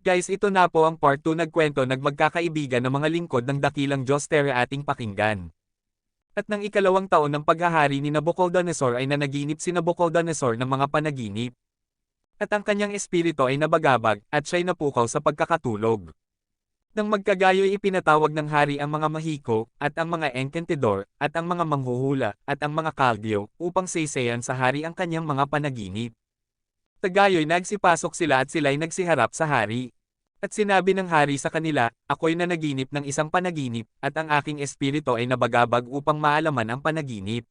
Guys ito na po ang part 2 nagkwento nagmagkakaibigan ng mga lingkod ng dakilang Diyos Tere ating pakinggan. At ng ikalawang taon ng paghahari ni Nabucodonosor ay nanaginip si Nabucodonosor ng mga panaginip. At ang kanyang espiritu ay nabagabag, at siya'y napukaw sa pagkakatulog. Nang magkagayo'y ipinatawag ng hari ang mga mahiko, at ang mga enkantidor, at ang mga manghuhula, at ang mga kaldyo, upang saysayan sa hari ang kanyang mga panaginip. Tagayo'y nagsipasok sila at sila'y nagsiharap sa hari. At sinabi ng hari sa kanila, ako'y nanaginip ng isang panaginip, at ang aking espiritu ay nabagabag upang maalaman ang panaginip.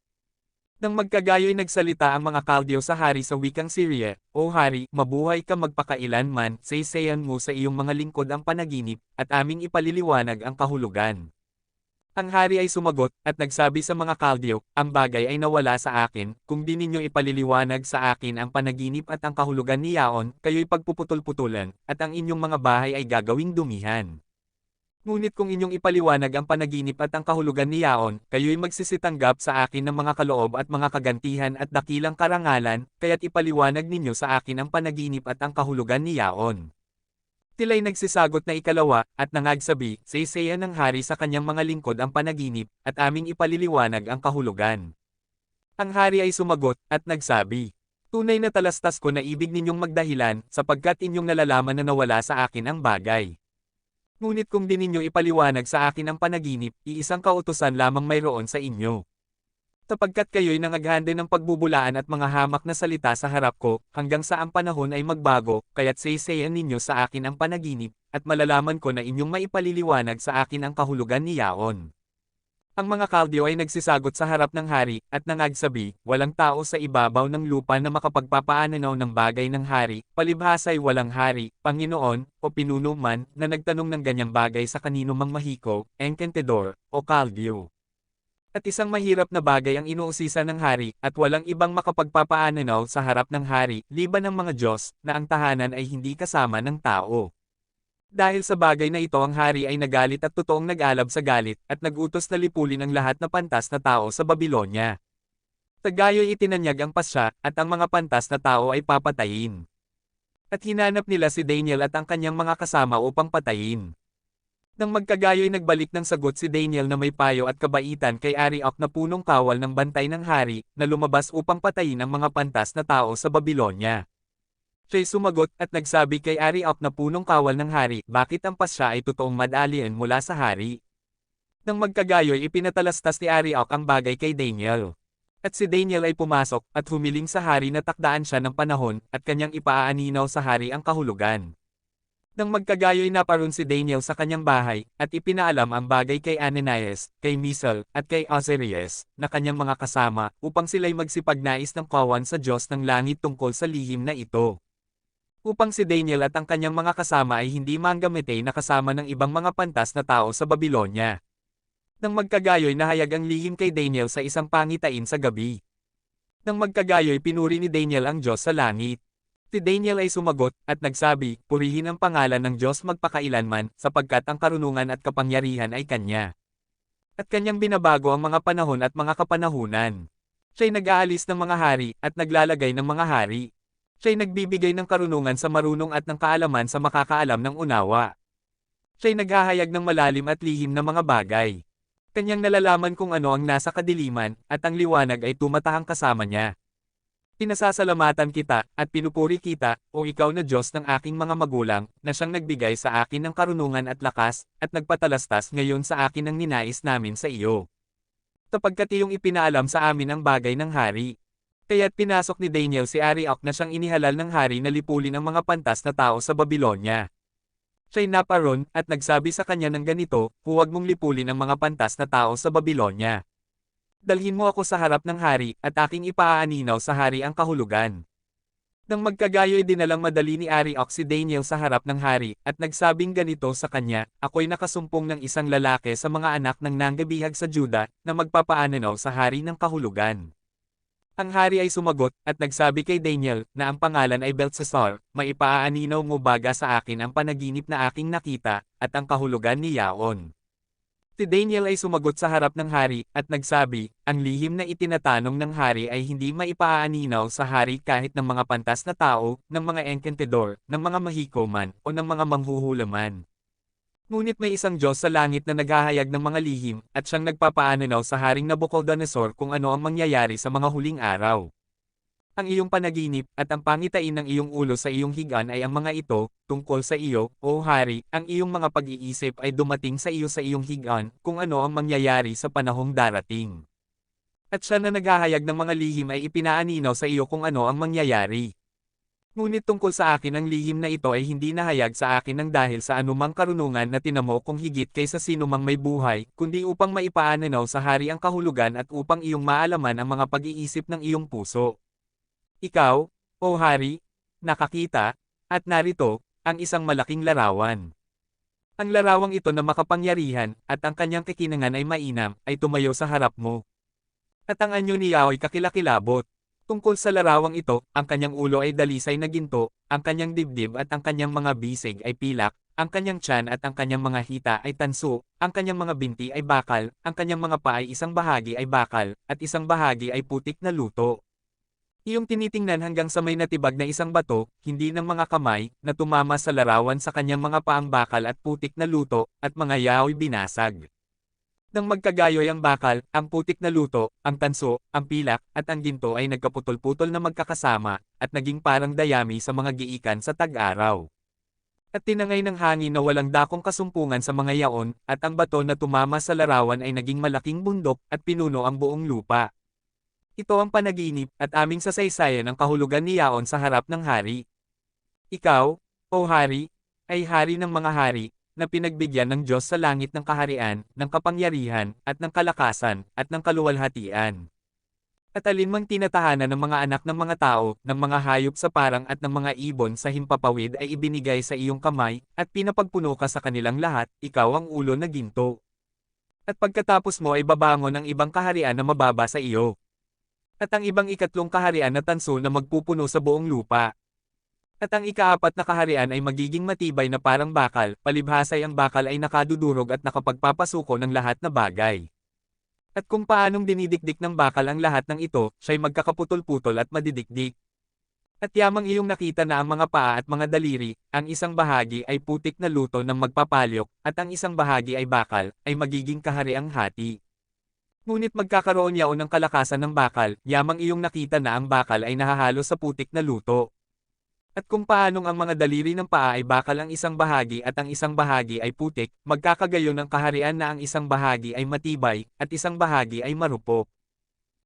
Nang magkagayo'y nagsalita ang mga kaldyo sa hari sa wikang Syria, O hari, mabuhay ka magpakailanman, saysayan mo sa iyong mga lingkod ang panaginip, at aming ipaliliwanag ang kahulugan. Ang hari ay sumagot, at nagsabi sa mga kaldyo, ang bagay ay nawala sa akin, kung di ninyo ipaliliwanag sa akin ang panaginip at ang kahulugan ni Yaon, kayo'y pagpuputol-putulan, at ang inyong mga bahay ay gagawing dumihan. Ngunit kung inyong ipaliwanag ang panaginip at ang kahulugan ni Yaon, kayo'y magsisitanggap sa akin ng mga kaloob at mga kagantihan at dakilang karangalan, kaya't ipaliwanag ninyo sa akin ang panaginip at ang kahulugan ni Yaon. Tila'y nagsisagot na ikalawa, at nangagsabi, saysayan ng hari sa kanyang mga lingkod ang panaginip, at aming ipaliliwanag ang kahulugan. Ang hari ay sumagot, at nagsabi, Tunay na talastas ko na ibig ninyong magdahilan, sapagkat inyong nalalaman na nawala sa akin ang bagay. Ngunit kung di ninyo ipaliwanag sa akin ang panaginip, iisang kautosan lamang mayroon sa inyo. Tapagkat kayo'y nangaghande ng pagbubulaan at mga hamak na salita sa harap ko, hanggang sa ang panahon ay magbago, kaya't saysayan ninyo sa akin ang panaginip, at malalaman ko na inyong maipaliliwanag sa akin ang kahulugan ni Yaon. Ang mga kaldyo ay nagsisagot sa harap ng hari, at nangagsabi, walang tao sa ibabaw ng lupa na makapagpapaananaw ng bagay ng hari, palibhasa'y walang hari, Panginoon, o pinuno man, na nagtanong ng ganyang bagay sa kanino mang mahiko, enkantedor, o kaldyo. At isang mahirap na bagay ang inuusisa ng hari, at walang ibang makapagpapaananaw sa harap ng hari, liban ng mga Diyos, na ang tahanan ay hindi kasama ng tao. Dahil sa bagay na ito ang hari ay nagalit at totoong nag-alab sa galit, at nagutos na lipulin ang lahat na pantas na tao sa Babylonia. Tagayo'y itinanyag ang pasya, at ang mga pantas na tao ay papatayin. At hinanap nila si Daniel at ang kanyang mga kasama upang patayin. Nang magkagayo'y nagbalik ng sagot si Daniel na may payo at kabaitan kay Ariok na punong kawal ng bantay ng hari, na lumabas upang patayin ang mga pantas na tao sa Babylonia. Siya'y sumagot at nagsabi kay Ariok na punong kawal ng hari, bakit ang pasya ay totoong madalian mula sa hari? Nang magkagayo'y ipinatalastas ni Ariok ang bagay kay Daniel. At si Daniel ay pumasok, at humiling sa hari na takdaan siya ng panahon, at kanyang ipaaaninaw sa hari ang kahulugan. Nang magkagayo'y naparoon si Daniel sa kanyang bahay, at ipinaalam ang bagay kay Ananias, kay Misal, at kay Azarias, na kanyang mga kasama, upang sila'y magsipagnais ng kawan sa Diyos ng langit tungkol sa lihim na ito upang si Daniel at ang kanyang mga kasama ay hindi manggamitay na kasama ng ibang mga pantas na tao sa Babylonia. Nang magkagayo'y nahayag ang lihim kay Daniel sa isang pangitain sa gabi. Nang magkagayo'y pinuri ni Daniel ang Diyos sa langit. Si Daniel ay sumagot, at nagsabi, purihin ang pangalan ng Diyos magpakailanman, sapagkat ang karunungan at kapangyarihan ay Kanya. At Kanyang binabago ang mga panahon at mga kapanahunan. Siya'y nag-aalis ng mga hari, at naglalagay ng mga hari. Siya'y nagbibigay ng karunungan sa marunong at ng kaalaman sa makakaalam ng unawa. Siya'y naghahayag ng malalim at lihim na mga bagay. Kanyang nalalaman kung ano ang nasa kadiliman, at ang liwanag ay tumatahang kasama niya. Pinasasalamatan kita, at pinupuri kita, o ikaw na Diyos ng aking mga magulang, na siyang nagbigay sa akin ng karunungan at lakas, at nagpatalastas ngayon sa akin ang ninais namin sa iyo. Tapagkat iyong ipinaalam sa amin ang bagay ng hari, Kaya't pinasok ni Daniel si Ariok na siyang inihalal ng hari na lipulin ang mga pantas na tao sa Babylonia. Siya'y naparon, at nagsabi sa kanya ng ganito, huwag mong lipulin ang mga pantas na tao sa Babylonia. Dalhin mo ako sa harap ng hari, at aking ipaaaninaw sa hari ang kahulugan. Nang magkagayo'y dinalang madali ni Ariok si sa harap ng hari, at nagsabing ganito sa kanya, ako'y nakasumpong ng isang lalaki sa mga anak ng nanggabihag sa Juda, na magpapaananaw sa hari ng kahulugan. Ang hari ay sumagot, at nagsabi kay Daniel, na ang pangalan ay Belshazzar, maipaaaninaw mo baga sa akin ang panaginip na aking nakita, at ang kahulugan ni Yaon. Si Daniel ay sumagot sa harap ng hari, at nagsabi, ang lihim na itinatanong ng hari ay hindi maipaaaninaw sa hari kahit ng mga pantas na tao, ng mga enkantador, ng mga mahiko man, o ng mga manghuhulaman. Ngunit may isang Diyos sa langit na naghahayag ng mga lihim, at siyang nagpapaananaw sa haring Nabucodonosor kung ano ang mangyayari sa mga huling araw. Ang iyong panaginip at ang pangitain ng iyong ulo sa iyong higan ay ang mga ito, tungkol sa iyo, o hari, ang iyong mga pag-iisip ay dumating sa iyo sa iyong higan, kung ano ang mangyayari sa panahong darating. At siya na naghahayag ng mga lihim ay ipinaaninaw sa iyo kung ano ang mangyayari. Ngunit tungkol sa akin ang lihim na ito ay hindi nahayag sa akin ng dahil sa anumang karunungan na tinamo kong higit kaysa sinumang may buhay, kundi upang maipaananaw sa hari ang kahulugan at upang iyong maalaman ang mga pag-iisip ng iyong puso. Ikaw, o hari, nakakita, at narito, ang isang malaking larawan. Ang larawang ito na makapangyarihan, at ang kanyang kikinangan ay mainam, ay tumayo sa harap mo. At ang anyo niya ay kakilakilabot. Tungkol sa larawang ito, ang kanyang ulo ay dalisay na ginto, ang kanyang dibdib at ang kanyang mga bisig ay pilak, ang kanyang tiyan at ang kanyang mga hita ay tanso, ang kanyang mga binti ay bakal, ang kanyang mga paa ay isang bahagi ay bakal, at isang bahagi ay putik na luto. Iyong tinitingnan hanggang sa may natibag na isang bato, hindi ng mga kamay, na tumama sa larawan sa kanyang mga paang bakal at putik na luto, at mga yaoy binasag. Nang magkagayoy ang bakal, ang putik na luto, ang tanso, ang pilak, at ang ginto ay nagkaputol-putol na magkakasama, at naging parang dayami sa mga giikan sa tag-araw. At tinangay ng hangin na walang dakong kasumpungan sa mga yaon, at ang bato na tumama sa larawan ay naging malaking bundok, at pinuno ang buong lupa. Ito ang panaginip at aming sasaysayan ng kahulugan ni Yaon sa harap ng hari. Ikaw, o hari, ay hari ng mga hari, na pinagbigyan ng Diyos sa langit ng kaharian, ng kapangyarihan, at ng kalakasan, at ng kaluwalhatian. At alinmang tinatahanan ng mga anak ng mga tao, ng mga hayop sa parang at ng mga ibon sa himpapawid ay ibinigay sa iyong kamay, at pinapagpuno ka sa kanilang lahat, ikaw ang ulo na ginto. At pagkatapos mo ay babangon ang ibang kaharian na mababa sa iyo at ang ibang ikatlong kaharian na tanso na magpupuno sa buong lupa. At ang ikaapat na kaharian ay magiging matibay na parang bakal, palibhasay ang bakal ay nakadudurog at nakapagpapasuko ng lahat na bagay. At kung paanong dinidikdik ng bakal ang lahat ng ito, siya'y magkakaputol-putol at madidikdik. At yamang iyong nakita na ang mga paa at mga daliri, ang isang bahagi ay putik na luto ng magpapalyok, at ang isang bahagi ay bakal, ay magiging kahariang hati. Ngunit magkakaroon yaon ng kalakasan ng bakal, yamang iyong nakita na ang bakal ay nahahalo sa putik na luto. At kung paanong ang mga daliri ng paa ay bakal ang isang bahagi at ang isang bahagi ay putik, magkakagayon ng kaharian na ang isang bahagi ay matibay, at isang bahagi ay marupok.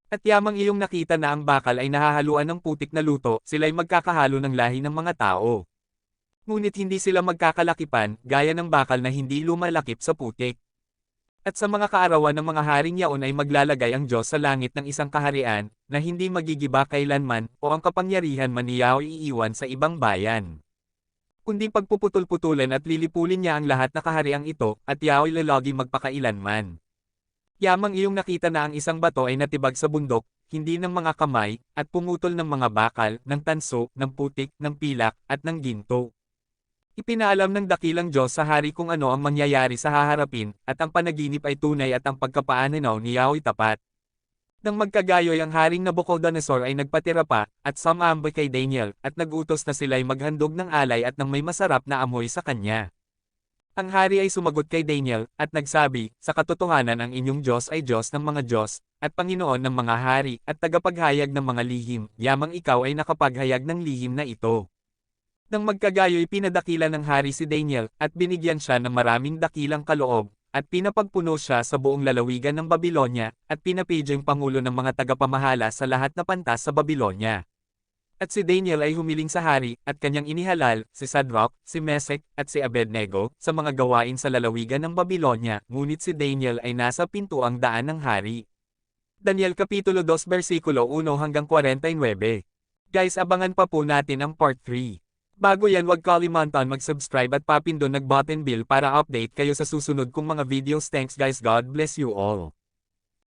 At yamang iyong nakita na ang bakal ay nahahaluan ng putik na luto, sila'y magkakahalo ng lahi ng mga tao. Ngunit hindi sila magkakalakipan, gaya ng bakal na hindi lumalakip sa putik. At sa mga kaarawan ng mga haring yaon ay maglalagay ang Diyos sa langit ng isang kaharian, na hindi magigiba kailanman, o ang kapangyarihan man niya o iiwan sa ibang bayan. Kundi pagpuputol-putulan at lilipulin niya ang lahat na kahariang ito, at yao'y lalagi magpakailanman. Yamang iyong nakita na ang isang bato ay natibag sa bundok, hindi ng mga kamay, at pumutol ng mga bakal, ng tanso, ng putik, ng pilak, at ng ginto. Ipinaalam ng dakilang Diyos sa hari kung ano ang mangyayari sa haharapin, at ang panaginip ay tunay at ang pagkapaananaw niya ay tapat. Nang magkagayoy ang haring Nabucodonosor ay nagpatira pa, at sumambay kay Daniel, at nagutos na sila'y maghandog ng alay at ng may masarap na amoy sa kanya. Ang hari ay sumagot kay Daniel, at nagsabi, sa katotohanan ang inyong Diyos ay Diyos ng mga Diyos, at Panginoon ng mga hari, at tagapaghayag ng mga lihim, yamang ikaw ay nakapaghayag ng lihim na ito. Nang magkagayo'y pinadakila ng hari si Daniel, at binigyan siya ng maraming dakilang kaloob, at pinapagpuno siya sa buong lalawigan ng Babylonia, at pinapidyang pangulo ng mga tagapamahala sa lahat na pantas sa Babylonia. At si Daniel ay humiling sa hari, at kanyang inihalal, si Sadrock, si Mesek, at si Abednego, sa mga gawain sa lalawigan ng Babylonia, ngunit si Daniel ay nasa pintuang daan ng hari. Daniel Kapitulo 2 versikulo 1 hanggang 49 Guys abangan pa po natin ang part 3. Bago yan wag kalimantan mag-subscribe at papindon nag button bell para update kayo sa susunod kong mga videos thanks guys God bless you all.